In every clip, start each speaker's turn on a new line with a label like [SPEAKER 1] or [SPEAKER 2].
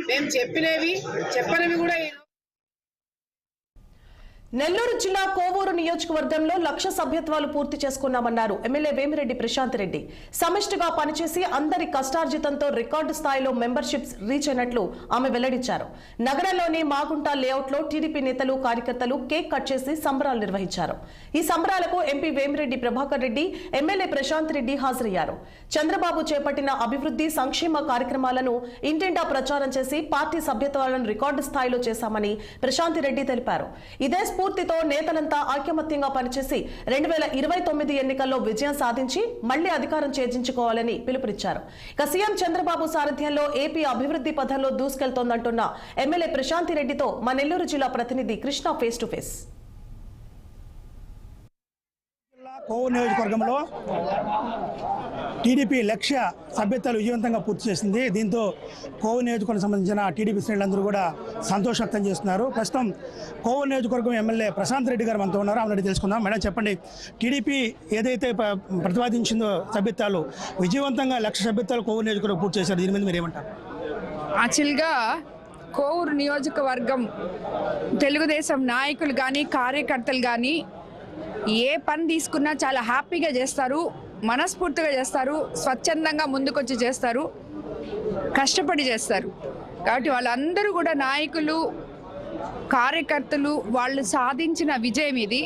[SPEAKER 1] మేము చెప్పినవి చెప్పనివి కూడా
[SPEAKER 2] నెల్లూరు జిల్లా కోవూరు నియోజకవర్గంలో లక్ష సభ్యత్వాలు పూర్తి చేసుకున్నామన్నారు ఎమ్మెల్యే వేమిరెడ్డి ప్రశాంత్ రెడ్డి. సమిష్టిగా పనిచేసి అందరి కష్టార్జితంతో రికార్డు స్థాయిలో మెంబర్షిప్స్ రీచ్ అయినట్లు ఆమె వెల్లడించారు. నగరంలోని మాగుంట లేఅవుట్లో టీడీపీ నేతలు కార్యకర్తలు కేక్ కట్ చేసి సంబరాలు నిర్వహించారు. ఈ సంబరాలకు ఎంపీ వేమిరెడ్డి ప్రభాకర్ రెడ్డి ఎమ్మెల్యే ప్రశాంత్ రెడ్డి హాజరయ్యారు. చంద్రబాబు చేపట్టిన అభివృద్ధి సంక్షేమ కార్యక్రమాలను ఇంటింటా ప్రచారం చేసి పార్టీ సభ్యత్వాలను రికార్డు స్థాయిలో చేశామని ప్రశాంత్ రెడ్డి తెలిపారు. ఇదే స్ఫూర్తితో నేతలంతా ఐకమత్యంగా పనిచేసి రెండు వేల ఇరవై తొమ్మిది ఎన్నికల్లో విజయం సాధించి మళ్ళీ అధికారం చేజించుకోవాలని పిలుపునిచ్చారు. ఇక సీఎం చంద్రబాబు సారథ్యంలో ఏపీ అభివృద్ధి పథంలో దూసుకెళ్తోందంటున్న ఎమ్మెల్యే ప్రశాంతి రెడ్డితో మా నెల్లూరు జిల్లా ప్రతినిధి కృష్ణ ఫేస్ టు ఫేస్
[SPEAKER 3] జిల్లా కోవూరు నియోజకవర్గంలో టీడీపీ లక్ష్య సభ్యత్వాలు విజయవంతంగా పూర్తి చేసింది. దీంతో కోవూరు నియోజకవర్గం సంబంధించిన టీడీపీ శ్రేణులందరూ కూడా సంతోషం వ్యక్తం చేస్తున్నారు. ప్రస్తుతం కోవూరు నియోజకవర్గం ఎమ్మెల్యే ప్రశాంత్ రెడ్డి గారు మనతో ఉన్నారు. ఆమె తెలుసుకుందాం. మేడం చెప్పండి. టీడీపీ ఏదైతే ప్రతిపాదించిందో సభ్యత్వాలు విజయవంతంగా లక్ష సభ్యత్వాలు కోవూరు నియోజకవర్గం పూర్తి చేశారు. దీని మీద మీరు ఏమంటారు?
[SPEAKER 4] యాక్చువల్గా కోవూరు నియోజకవర్గం తెలుగుదేశం నాయకులు కానీ కార్యకర్తలు కానీ ఏ పని తీసుకున్నా చాలా హ్యాపీగా చేస్తారు మనస్ఫూర్తిగా చేస్తారు స్వచ్ఛందంగా ముందుకొచ్చి చేస్తారు కష్టపడి చేస్తారు. కాబట్టి వాళ్ళందరూ కూడా నాయకులు కార్యకర్తలు వాళ్ళు సాధించిన విజయం ఇది.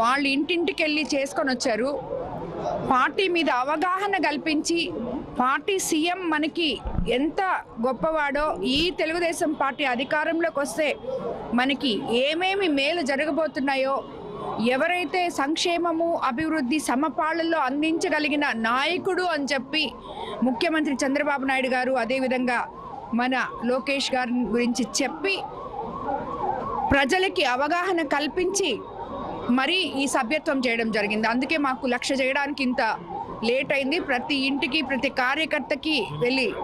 [SPEAKER 4] వాళ్ళు ఇంటింటికి వెళ్ళి చేసుకొని వచ్చారు. పార్టీ మీద అవగాహన కల్పించి పార్టీ సీఎం మనకి ఎంత గొప్పవాడో ఈ తెలుగుదేశం పార్టీ అధికారంలోకి వస్తే మనకి ఏమేమి మేలు జరగబోతున్నాయో ఎవరైతే సంక్షేమము అభివృద్ధి సమపాళల్లో అందించగలిగిన నాయకుడు అని చెప్పి ముఖ్యమంత్రి చంద్రబాబు నాయుడు గారు అదేవిధంగా మన లోకేష్ గారి గురించి చెప్పి ప్రజలకి అవగాహన కల్పించి మరి ఈ సభ్యత్వం చేయడం జరిగింది. అందుకే మాకు లక్ష చేయడానికి ఇంత లేట్ అయింది. ప్రతి ఇంటికి ప్రతి కార్యకర్తకి వెళ్ళి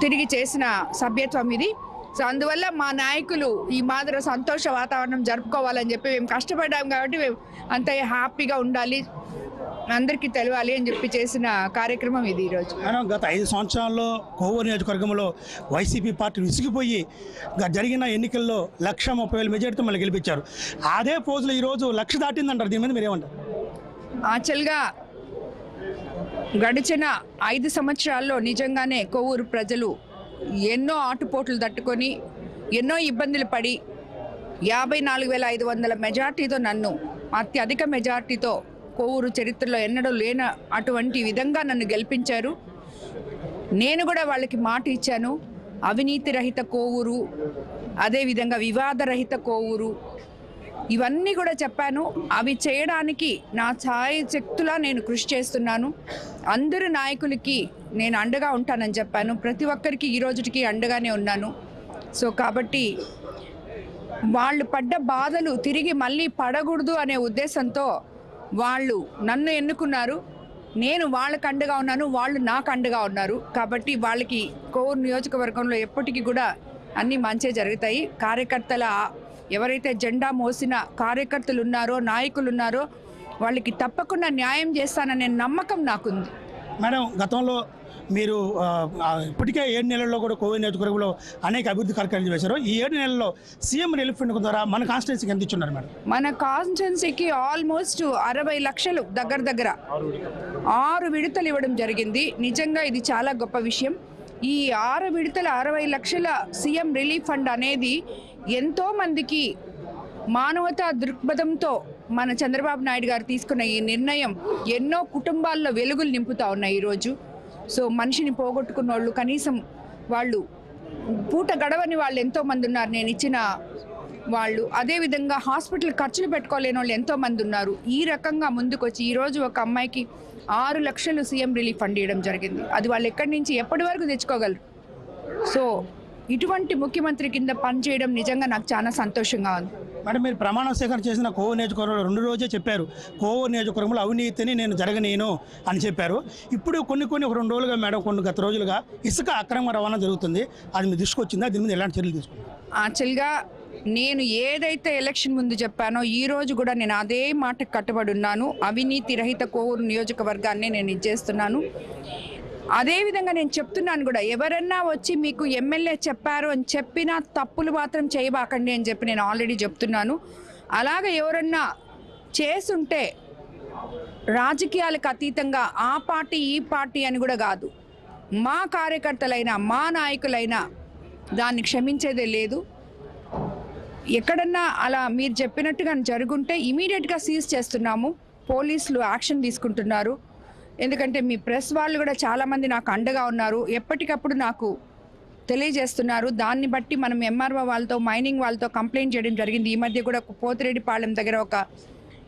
[SPEAKER 4] తిరిగి చేసిన సభ్యత్వం ఇది. సో అందువల్ల మా నాయకులు ఈ మాదిరి సంతోష వాతావరణం జరుపుకోవాలని చెప్పి మేము కష్టపడ్డాం కాబట్టి మేము అంత హ్యాపీగా ఉండాలి. అందరికీ తెలవాలి అని చెప్పి చేసిన కార్యక్రమం ఇది ఈరోజు.
[SPEAKER 3] మేడం గత ఐదు సంవత్సరాల్లో కోవూరు నియోజకవర్గంలో వైసీపీ పార్టీ విసిగిపోయి జరిగిన ఎన్నికల్లో లక్ష ముప్పై వేల మెజార్టీతో మళ్ళీ గెలిపించారు. అదే పోజులో ఈరోజు లక్ష దాటిందంటారు. దీని మీద మీరేమంటారు
[SPEAKER 4] యాక్చువల్గా గడిచిన ఐదు సంవత్సరాల్లో నిజంగానే కొవ్వూరు ప్రజలు ఎన్నో ఆటుపోట్లు తట్టుకొని ఎన్నో ఇబ్బందులు పడి యాభై నాలుగు వేల ఐదు వందల మెజార్టీతో నన్ను అత్యధిక మెజార్టీతో కొవ్వూరు చరిత్రలో ఎన్నడూ లేన అటువంటి విధంగా నన్ను గెలిపించారు. నేను కూడా వాళ్ళకి మాట ఇచ్చాను. అవినీతి రహిత కోవూరు అదేవిధంగా వివాదరహిత కోవూరు ఇవన్నీ కూడా చెప్పాను. అవి చేయడానికి నా ఛాయ శక్తులా నేను కృషి చేస్తున్నాను. అందరు నాయకులకి నేను అండగా ఉంటానని చెప్పాను. ప్రతి ఒక్కరికి ఈ రోజుకి అండగానే ఉన్నాను. సో కాబట్టి వాళ్ళు పడ్డ బాధలు తిరిగి మళ్ళీ పడకూడదు అనే ఉద్దేశంతో వాళ్ళు నన్ను ఎన్నుకున్నారు. నేను వాళ్ళకి అండగా ఉన్నాను వాళ్ళు నాకు అండగా ఉన్నారు. కాబట్టి వాళ్ళకి కోవూరు నియోజకవర్గంలో ఎప్పటికీ కూడా అన్నీ మంచి జరుగుతాయి. కార్యకర్తల ఎవరైతే జెండా మోసిన కార్యకర్తలు ఉన్నారో నాయకులు ఉన్నారో వాళ్ళకి తప్పకుండా న్యాయం చేస్తాననే నమ్మకం నాకుంది.
[SPEAKER 3] మేడం గతంలో మీరు ఇప్పటికే ఏడు నెలల్లో కూడా కోవిడ్ నియోజకవర్గంలో అనేక అభివృద్ధి కార్యక్రమాలు చేశారు. ఈ ఏడు నెలల్లో సీఎం రిలీఫ్ ఫండ్ ద్వారా మన కాన్స్టిట్యున్సీకి ఎంత ఇచ్చున్నారు మేడం?
[SPEAKER 4] మన కాన్స్టిట్యున్సీకి ఆల్మోస్ట్ అరవై లక్షలు దగ్గర దగ్గర. ఆరు విడతలు ఇవ్వడం జరిగింది. నిజంగా ఇది చాలా గొప్ప విషయం. ఈ ఆరు విడతల అరవై లక్షల సీఎం రిలీఫ్ ఫండ్ అనేది ఎంతో మందికి మానవతా దృక్పథంతో మన చంద్రబాబు నాయుడు గారు తీసుకున్న ఈ నిర్ణయం ఎన్నో కుటుంబాల్లో వెలుగులు నింపుతా ఉన్నాయి ఈరోజు. సో మనిషిని పోగొట్టుకున్న వాళ్ళు కనీసం వాళ్ళు పూట గడవని వాళ్ళు ఎంతో మంది ఉన్నారు. నేను ఇచ్చిన వాళ్ళు. అదేవిధంగా హాస్పిటల్ ఖర్చులు పెట్టుకోలేని వాళ్ళు ఎంతో మంది ఉన్నారు. ఈ రకంగా ముందుకొచ్చి ఈరోజు ఒక అమ్మాయికి ఆరు లక్షలు సీఎం రిలీఫ్ ఫండ్ ఇవ్వడం జరిగింది. అది వాళ్ళు ఎక్కడి నుంచి ఎప్పటి వరకు తెచ్చుకోగలరు? సో ఇటువంటి ముఖ్యమంత్రి కింద పనిచేయడం నిజంగా నాకు చాలా సంతోషంగా ఉంది.
[SPEAKER 3] మేడం మీరు ప్రమాణ స్వీకారం చేసిన కోవూరు నియోజకవర్గంలో రెండు రోజే చెప్పారు. కోవూరు నియోజకవర్గంలో అవినీతిని నేను జరగనేను అని చెప్పారు. ఇప్పుడు కొన్ని కొన్ని ఒక రెండు రోజులుగా మేడం కొన్ని గత రోజులుగా ఇసుక అక్రమ రవాణా జరుగుతుంది. అది మీ దృష్టికి వచ్చిందా? దీని మీద ఎలాంటి చర్యలు తీసుకుంటారు?
[SPEAKER 4] యాక్చువల్గా నేను ఏదైతే ఎలక్షన్ ముందు చెప్పానో ఈ రోజు కూడా నేను అదే మాటకు కట్టుబడి ఉన్నాను. అవినీతి రహిత కోవూరు నియోజకవర్గాన్ని నేను ఇచ్చేస్తున్నాను అదేవిధంగా నేను చెప్తున్నాను కూడా ఎవరన్నా వచ్చి మీకు ఎమ్మెల్యే చెప్పారు అని చెప్పినా తప్పులు మాత్రం చేయబాకండి అని చెప్పి నేను ఆల్రెడీ చెప్తున్నాను. అలాగే ఎవరన్నా చేసుంటే రాజకీయాలకు అతీతంగా ఆ పార్టీ ఈ పార్టీ అని కూడా కాదు. మా కార్యకర్తలైనా మా నాయకులైనా దాన్ని క్షమించేదే లేదు. ఎక్కడన్నా అలా మీరు చెప్పినట్టుగా జరుగుంటే ఇమీడియట్గా సీజ్ చేస్తున్నాము. పోలీసులు యాక్షన్ తీసుకుంటున్నారు. ఎందుకంటే మీ ప్రెస్ వాళ్ళు కూడా చాలామంది నాకు అండగా ఉన్నారు. ఎప్పటికప్పుడు నాకు తెలియజేస్తున్నారు. దాన్ని బట్టి మనం ఎంఆర్ఓ వాళ్ళతో మైనింగ్ వాళ్ళతో కంప్లైంట్ చేయడం జరిగింది. ఈ మధ్య కూడా పోతిరెడ్డిపాళెం దగ్గర ఒక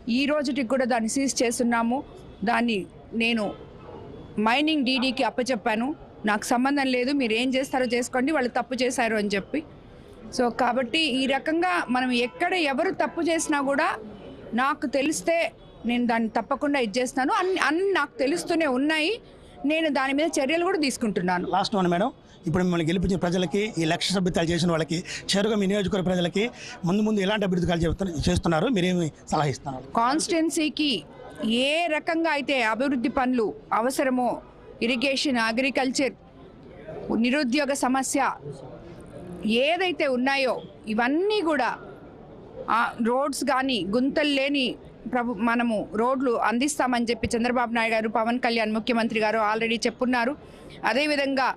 [SPEAKER 4] ఈ రోజుటికి కూడా దాన్ని సీజ్ చేస్తున్నాము. దాన్ని నేను మైనింగ్ డీడీకి అప్పచెప్పాను. నాకు సంబంధం లేదు. మీరు ఏం చేస్తారో చేసుకోండి. వాళ్ళు తప్పు చేశారు అని చెప్పి. సో కాబట్టి ఈ రకంగా మనం ఎక్కడ ఎవరు తప్పు చేసినా కూడా నాకు తెలిస్తే నేను దాన్ని తప్పకుండా ఇచ్చేస్తాను అన్ని అన్ని నాకు తెలుస్తూనే ఉన్నాయి. నేను దాని మీద చర్యలు కూడా తీసుకుంటున్నాను.
[SPEAKER 3] లాస్ట్ వన్ మేడం ఇప్పుడు మిమ్మల్ని గెలిపించిన ప్రజలకి ఈ లక్ష సభ్యతాలు చేసిన వాళ్ళకి చేరుగా మీ నియోజకవర్గ ప్రజలకి ముందు ముందు ఎలాంటి అభివృద్ధి చెప్తున్నారు చేస్తున్నారు? మీరేమి సలహా ఇస్తున్నారు?
[SPEAKER 4] కాన్స్టిట్యున్సీకి ఏ రకంగా అయితే అభివృద్ధి పనులు అవసరమో ఇరిగేషన్ అగ్రికల్చర్ నిరుద్యోగ సమస్య ఏదైతే ఉన్నాయో ఇవన్నీ కూడా రోడ్స్ కానీ గుంతలు లేని ప్రభు మనము రోడ్లు అందిస్తామని చెప్పి చంద్రబాబు నాయుడు గారు పవన్ కళ్యాణ్ ముఖ్యమంత్రి గారు ఆల్రెడీ చెప్పున్నారు. అదేవిధంగా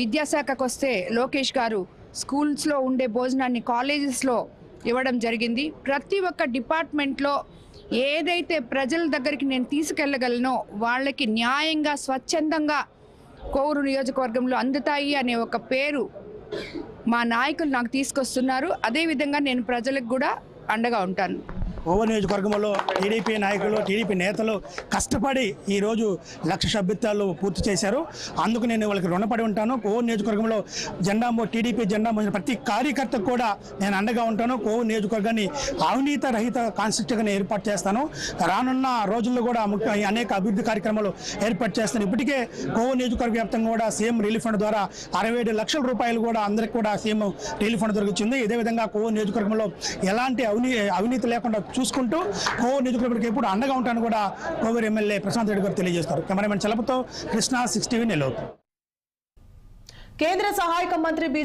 [SPEAKER 4] విద్యాశాఖకు వస్తే లోకేష్ గారు స్కూల్స్లో ఉండే భోజనాన్ని కాలేజెస్లో ఇవ్వడం జరిగింది. ప్రతి ఒక్క డిపార్ట్మెంట్లో ఏదైతే ప్రజల దగ్గరికి నేను తీసుకెళ్ళగలనో వాళ్ళకి న్యాయంగా స్వచ్ఛందంగా కోవూరు నియోజకవర్గంలో అందుతాయి అనే ఒక పేరు మా నాయకులు నాకు తీసుకొస్తున్నారు. అదేవిధంగా నేను ప్రజలకు కూడా అండగా ఉంటాను.
[SPEAKER 3] ఓవర్ నియోజకవర్గంలో టీడీపీ నాయకులు టీడీపీ నేతలు కష్టపడి ఈరోజు లక్ష సభ్యత్వాలు పూర్తి చేశారు. అందుకు నేను వాళ్ళకి రుణపడి ఉంటాను. కోవూరు నియోజకవర్గంలో జెండా టీడీపీ జెండా మోసిన ప్రతి కార్యకర్తకు కూడా నేను అండగా ఉంటాను. కోవూరు నియోజకవర్గాన్ని అవినీత రహిత కాన్స్టిట్యూట్గా ఏర్పాటు చేస్తాను. రానున్న రోజుల్లో కూడా ముఖ్య అనేక అభివృద్ధి కార్యక్రమాలు ఏర్పాటు చేస్తాను. ఇప్పటికే కోవూరు నియోజకవర్గ వ్యాప్తంగా కూడా సీఎం రిలీఫ్ ఫండ్ ద్వారా అరవై ఏడు లక్షల రూపాయలు కూడా అందరికి కూడా సీఎం రిలీఫ్ ఫండ్ దొరికింది. ఇదే విధంగా కోవూరు నియోజకవర్గంలో ఎలాంటి అవినీ అవినీతి లేకుండా చూసుకుంటూ కోవూరు నియోజకవర్గానికి ఎప్పుడు అండగా ఉంటాను కూడా కోవూరు ఎమ్మెల్యే ప్రశాంత్ రెడ్డి గారు తెలియజేస్తారు. కెమెరామెన్ చలపతో కృష్ణ సిక్స్ టీవీ నెల్లూరు.
[SPEAKER 2] కేంద్ర సహాయక మంత్రి బి.